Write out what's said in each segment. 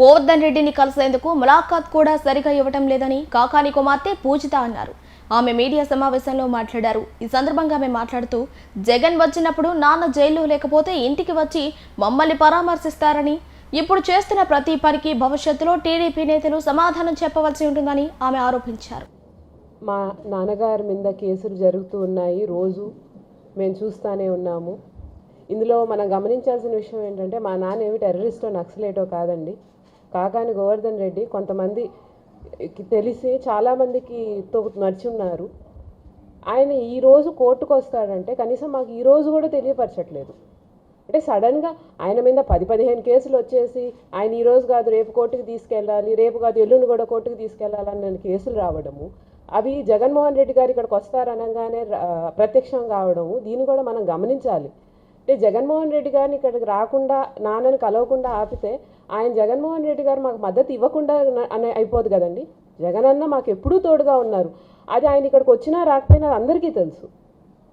గోవర్ధన్ రెడ్డిని కలిసేందుకు ములాఖాత్ కూడా సరిగా ఇవ్వటం లేదని కాకాని కుమార్తె పూజిత అన్నారు. ఆమె మీడియా సమావేశంలో మాట్లాడారు. ఈ సందర్భంగా ఆమె మాట్లాడుతూ జగన్ వచ్చినప్పుడు నాన్న జైల్లో లేకపోతే ఇంటికి వచ్చి మమ్మల్ని పరామర్శిస్తారని ఇప్పుడు చేస్తున్న ప్రతి పనికి భవిష్యత్తులో టీడీపీ నేతలు సమాధానం చెప్పవలసి ఉంటుందని ఆమె ఆరోపించారు. మా నాన్నగారి మీద కేసులు జరుగుతూ ఉన్నాయి. రోజు మేము చూస్తూనే ఉన్నాము. ఇందులో మనం గమనించాల్సిన విషయం ఏంటంటే మా నాన్న ఏమి టెర్రరిస్టో నక్సలేటో కాదండి. కాగాని గోవర్ధన్ రెడ్డి కొంతమందికి తెలిసి చాలామందికి తో నడిచి ఉన్నారు. ఆయన ఈ రోజు కోర్టుకు వస్తాడంటే కనీసం మాకు ఈరోజు కూడా తెలియపరచట్లేదు. అంటే సడన్గా ఆయన మీద పది పదిహేను కేసులు వచ్చేసి ఆయన ఈ రోజు కాదు రేపు కోర్టుకు తీసుకెళ్ళాలి రేపు కాదు ఎల్లుండి కూడా కోర్టుకు తీసుకెళ్ళాలని కేసులు రావడము అవి జగన్మోహన్ రెడ్డి గారు ఇక్కడికి వస్తారనగానే ప్రత్యక్షం కావడము దీన్ని కూడా మనం గమనించాలి. అంటే జగన్మోహన్ రెడ్డి గారిని ఇక్కడికి రాకుండా నాన్నని కలవకుండా ఆపితే ఆయన జగన్మోహన్ రెడ్డి గారు మాకు మద్దతు ఇవ్వకుండా అని అనే అయిపోదు కదండి. అన్న మాకు ఎప్పుడూ తోడుగా ఉన్నారు. అది ఆయన ఇక్కడికి వచ్చినా రాకపోయినా అది అందరికీ తెలుసు.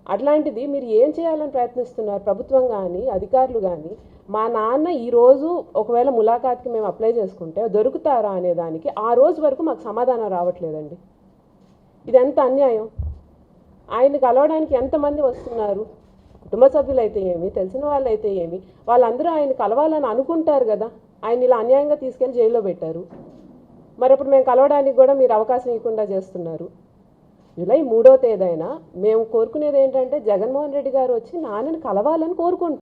అట్లాంటిది మీరు ఏం చేయాలని ప్రయత్నిస్తున్నారు? ప్రభుత్వం కానీ అధికారులు కానీ మా నాన్న ఈరోజు ఒకవేళ ములాఖాత్కి మేము అప్లై చేసుకుంటే దొరుకుతారా అనే దానికి ఆ రోజు వరకు మాకు సమాధానం రావట్లేదండి. ఇది ఎంత అన్యాయం? ఆయన కలవడానికి ఎంతమంది వస్తున్నారు? కుటుంబ సభ్యులు అయితే ఏమి? తెలిసిన వాళ్ళు అయితే ఏమి? వాళ్ళందరూ ఆయన కలవాలని అనుకుంటారు కదా. ఆయన ఇలా అన్యాయంగా తీసుకెళ్ళి జైల్లో పెట్టారు. మరి అప్పుడు మేము కలవడానికి కూడా మీరు అవకాశం ఇవ్వకుండా చేస్తున్నారు. జూలై మూడో తేదీన మేము కోరుకునేది ఏంటంటే జగన్మోహన్ రెడ్డి గారు వచ్చి నాన్నని కలవాలని కోరుకుంటున్నాం